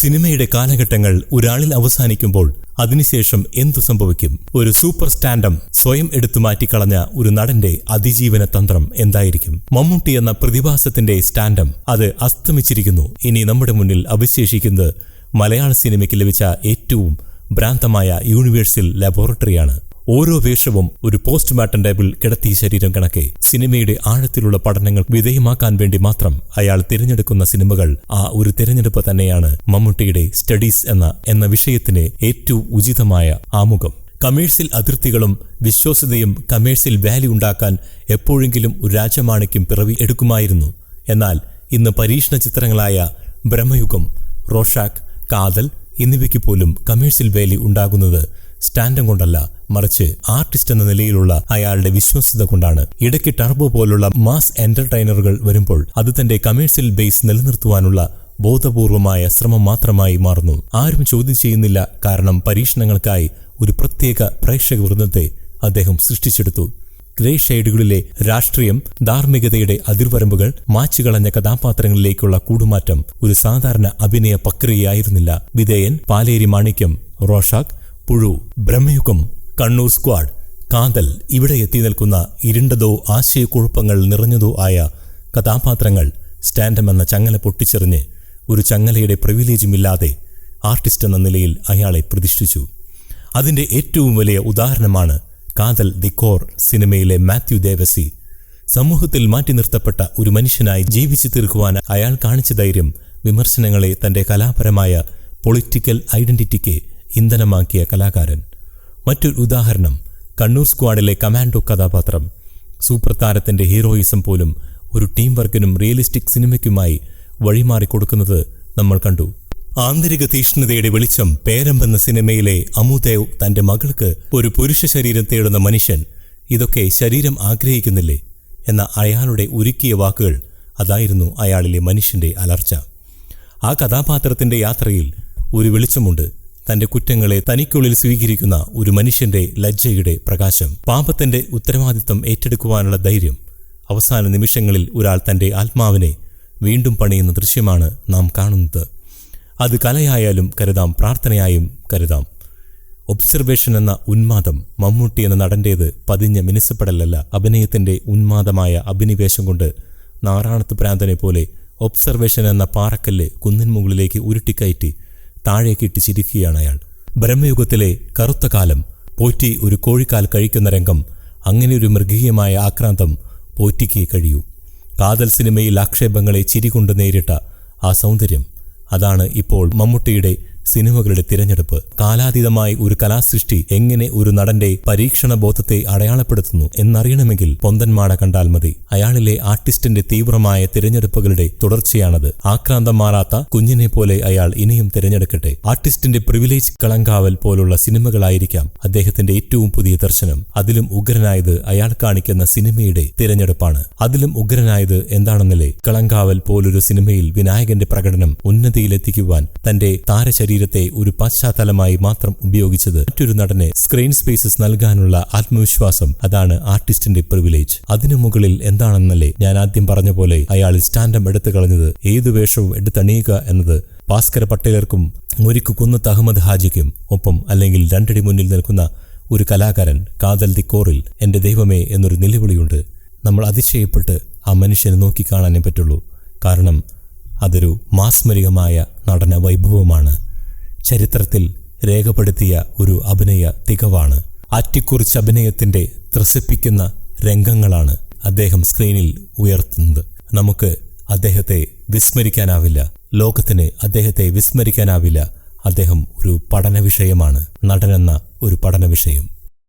സിനിമയുടെ കാലഘട്ടങ്ങൾ ഒരാളിൽ അവസാനിക്കുമ്പോൾ അതിനുശേഷം എന്തു സംഭവിക്കും? ഒരു സൂപ്പർ സ്റ്റാൻഡം സ്വയം എടുത്തു മാറ്റിക്കളഞ്ഞ ഒരു നടന്റെ അതിജീവന തന്ത്രം എന്തായിരിക്കും? മമ്മൂട്ടി എന്ന പ്രതിഭാസത്തിന്റെ സ്റ്റാൻഡം അത് അസ്തമിച്ചിരിക്കുന്നു. ഇനി നമ്മുടെ മുന്നിൽ അവശേഷിക്കുന്നത് മലയാള സിനിമയ്ക്ക് ലഭിച്ച ഏറ്റവും ഭ്രാന്തമായ യൂണിവേഴ്സൽ ലബോറട്ടറിയാണ്. ഓരോ വേഷവും ഒരു പോസ്റ്റ്മോർട്ടം ടേബിൾ കിടത്തിയ ശരീരം കണക്കെ. സിനിമയുടെ ആഴത്തിലുള്ള പഠനങ്ങൾ വിധേയമാക്കാൻ വേണ്ടി മാത്രം അയാൾ തിരഞ്ഞെടുക്കുന്ന സിനിമകൾ ആ ഒരു തിരഞ്ഞെടുപ്പ് തന്നെയാണ് മമ്മൂട്ടിയുടെ സ്റ്റഡീസ് എന്ന എന്ന വിഷയത്തിന് ഏറ്റവും ഉചിതമായ ആമുഖം. കമേഴ്സ്യൽ അതിർത്തികളും വിശ്വാസ്യതയും കമേഴ്സ്യൽ വാല്യൂ ഉണ്ടാക്കാൻ എപ്പോഴെങ്കിലും ഒരു രാജമാണിക്യം പിറവി എടുക്കുമായിരുന്നു. എന്നാൽ ഇന്ന് പരീക്ഷണ ചിത്രങ്ങളായ ബ്രഹ്മയുഗം റോഷാക്ക് കാതൽ എന്നിവയ്ക്ക് പോലും കമേഴ്സ്യൽ വാല്യൂ ഉണ്ടാകുന്നത് സ്റ്റാൻഡം കൊണ്ടല്ല മറിച്ച് ആർട്ടിസ്റ്റ് എന്ന നിലയിലുള്ള അയാളുടെ വിശ്വസ്തത കൊണ്ടാണ്. ഇടയ്ക്ക് ടർബോ പോലുള്ള മാസ് എന്റർടൈനറുകൾ വരുമ്പോൾ അത് തന്റെ കമേഴ്സ്യൽ ബേസ് നിലനിർത്തുവാനുള്ള ബോധപൂർവമായ ശ്രമം മാത്രമായി മാറുന്നു. ആരും ചോദ്യം ചെയ്യുന്നില്ല കാരണം പരീക്ഷണങ്ങൾക്കായി ഒരു പ്രത്യേക പ്രേക്ഷക വൃന്ദത്തെ അദ്ദേഹം സൃഷ്ടിച്ചെടുത്തു. ഗ്രേ ഷെയ്ഡുകളിലെ രാഷ്ട്രീയം ധാർമ്മികതയുടെ അതിർവരമ്പുകൾ മാച്ചുകളഞ്ഞ കഥാപാത്രങ്ങളിലേക്കുള്ള കൂടുമാറ്റം ഒരു സാധാരണ അഭിനയ പ്രക്രിയയായിരുന്നില്ല വിധേയൻ പാലേരി മാണിക്യം റോഷാക്ക് പുഴു ബ്രഹ്മയുഗം കണ്ണൂർ സ്ക്വാഡ്. കാതൽ ഇവിടെ എത്തി നിൽക്കുന്ന ഇരുണ്ടതോ ആശയക്കുഴപ്പങ്ങൾ നിറഞ്ഞതോ ആയ കഥാപാത്രങ്ങൾ സ്റ്റാൻഡം എന്ന ചങ്ങല പൊട്ടിച്ചെറിഞ്ഞ് ഒരു ചങ്ങലയുടെ പ്രിവിലേജുമില്ലാതെ ആർട്ടിസ്റ്റ് എന്ന നിലയിൽ അയാളെ പ്രതിഷ്ഠിച്ചു. അതിന്റെ ഏറ്റവും വലിയ ഉദാഹരണമാണ് കാതൽ ദി കോർ സിനിമയിലെ മാത്യു ദേവസി. സമൂഹത്തിൽ മാറ്റി നിർത്തപ്പെട്ട ഒരു മനുഷ്യനായി ജീവിച്ചു തീർക്കുവാൻ അയാൾ കാണിച്ച ധൈര്യം വിമർശനങ്ങളെ തന്റെ കലാപരമായ പൊളിറ്റിക്കൽ ഐഡന്റിറ്റിക്ക് ഇന്ധനമാക്കിയ കലാകാരൻ. മറ്റൊരു ഉദാഹരണം. കണ്ണൂർ സ്ക്വാഡിലെ കമാൻഡോ കഥാപാത്രം. സൂപ്പർ താരത്തിന്റെ ഹീറോയിസം പോലും ഒരു ടീം വർക്കിനും റിയലിസ്റ്റിക് സിനിമയ്ക്കുമായി വഴിമാറി കൊടുക്കുന്നത് നമ്മൾ കണ്ടു. ആന്തരിക തീഷ്ണതയുടെ വെളിച്ചം പേരമ്പെന്ന സിനിമയിലെ അമുദേവ് തന്റെ മകൾക്ക് ഒരു പുരുഷ ശരീരം തേടുന്ന മനുഷ്യൻ. ഇതൊക്കെ ശരീരം ആഗ്രഹിക്കുന്നില്ലേ? എന്ന അയാളുടെ ഉരുക്കിയ വാക്കുകൾ അതായിരുന്നു അയാളിലെ മനുഷ്യന്റെ അലർച്ച. ആ കഥാപാത്രത്തിന്റെ യാത്രയിൽ ഒരു വെളിച്ചമുണ്ട്. തന്റെ കുറ്റങ്ങളെ തനിക്കുള്ളിൽ സ്വീകരിക്കുന്ന ഒരു മനുഷ്യന്റെ ലജ്ജയുടെ പ്രകാശം. പാപത്തിന്റെ ഉത്തരവാദിത്വം ഏറ്റെടുക്കുവാനുള്ള ധൈര്യം. അവസാന നിമിഷങ്ങളിൽ ഒരാൾ തന്റെ ആത്മാവിനെ വീണ്ടും പണിയുന്ന ദൃശ്യമാണ് നാം കാണുന്നത്. അത് കലയായാലും കരുതാം പ്രാർത്ഥനയായും കരുതാം. ഒബ്സർവേഷൻ എന്ന ഉന്മാദം മമ്മൂട്ടി എന്ന നടന്റേത് പതിഞ്ഞ മിനുസപ്പെടലല്ല. അഭിനയത്തിന്റെ ഉന്മാദമായ അഭിനിവേശം കൊണ്ട് നാറാണത്ത് പ്രാന്തനെ പോലെ ഒബ്സർവേഷൻ എന്ന പാറക്കല്ല് കുന്നിൻ മുകളിലേക്ക് ഉരുട്ടിക്കയറ്റി താഴേക്കിട്ട് ചിരിക്കുകയാണ് അയാൾ. ബ്രഹ്മയുഗത്തിലെ കറുത്ത കാലം പോറ്റി ഒരു കോഴിക്കാൽ കഴിക്കുന്ന രംഗം അങ്ങനെ ഒരു മൃഗീയമായ ആക്രാന്തം പോറ്റിക്ക് കഴിയൂ. കാതൽ സിനിമയിൽ ആക്ഷേപങ്ങളെ ചിരികൊണ്ട് നേരിട്ട ആ സൗന്ദര്യം അതാണ് ഇപ്പോൾ മമ്മൂട്ടിയുടെ സിനിമകളുടെ തിരഞ്ഞെടുപ്പ് കാലാതീതമായി ഒരു കലാസൃഷ്ടി എങ്ങനെ ഒരു നടന്റെ പരീക്ഷണ ബോധത്തെ അടയാളപ്പെടുത്തുന്നു എന്നറിയണമെങ്കിൽ പൊന്തന്മാട കണ്ടാൽ മതി. അയാളിലെ ആർട്ടിസ്റ്റിന്റെ തീവ്രമായ തിരഞ്ഞെടുപ്പുകളുടെ തുടർച്ചയാണത്. ആക്രാന്തം മാറാത്ത കുഞ്ഞിനെ പോലെ അയാൾ ഇനിയും തിരഞ്ഞെടുക്കട്ടെ. ആർട്ടിസ്റ്റിന്റെ പ്രിവിലേജ് കളങ്കാവൽ പോലുള്ള സിനിമകളായിരിക്കാം അദ്ദേഹത്തിന്റെ ഏറ്റവും പുതിയ ദർശനം. അതിലും ഉഗ്രനായത് അയാൾ കാണിക്കുന്ന സിനിമയുടെ തിരഞ്ഞെടുപ്പാണ്. അതിലും ഉഗ്രനായത് എന്താണെന്നല്ലേ? കളങ്കാവൽ പോലൊരു സിനിമയിൽ വിനായകന്റെ പ്രകടനം ഉന്നതിയിലെത്തിക്കുവാൻ തന്റെ താരശരീരത്തെ ഒരു പശ്ചാത്തലമായി മാത്രം ഉപയോഗിച്ചത് മറ്റൊരു നടനെ സ്ക്രീൻ സ്പേസസ് നൽകാനുള്ള ആത്മവിശ്വാസം അതാണ് ആർട്ടിസ്റ്റിന്റെ പ്രിവിലേജ് അതിനു മുകളിൽ എന്താണെന്നല്ലേ ഞാൻ ആദ്യം പറഞ്ഞ പോലെ അയാൾ സ്റ്റാൻഡം എടുത്തു കളഞ്ഞത് ഏതു വേഷവും എടുത്തണിയുക എന്നത് ഭാസ്കര പട്ടേലർക്കും മുരിക്കു കുന്നത്ത് അഹമ്മദ് ഹാജിക്കും ഒപ്പം അല്ലെങ്കിൽ രണ്ടടി മുന്നിൽ നിൽക്കുന്ന ഒരു കലാകാരൻ കാതൽ കോറിൽ എന്റെ ദൈവമേ എന്നൊരു നിലവിളിയുണ്ട്. നമ്മൾ അതിശയപ്പെട്ട് ആ മനുഷ്യനെ നോക്കിക്കാണാനേ പറ്റുള്ളൂ. കാരണം അതൊരു മാസ്മരികമായ നടന വൈഭവമാണ്. ചരിത്രത്തിൽ രേഖപ്പെടുത്തിയ ഒരു അഭിനയ തികവാണ്. ആറ്റിക്കുറിച്ച് അഭിനയത്തിന്റെ ത്രസിപ്പിക്കുന്ന രംഗങ്ങളാണ് അദ്ദേഹം സ്ക്രീനിൽ ഉയർത്തുന്നത്. നമുക്ക് അദ്ദേഹത്തെ വിസ്മരിക്കാനാവില്ല. ലോകത്തിന് അദ്ദേഹത്തെ വിസ്മരിക്കാനാവില്ല. അദ്ദേഹം ഒരു പഠന വിഷയമാണ് നടനെന്ന ഒരു പഠന വിഷയം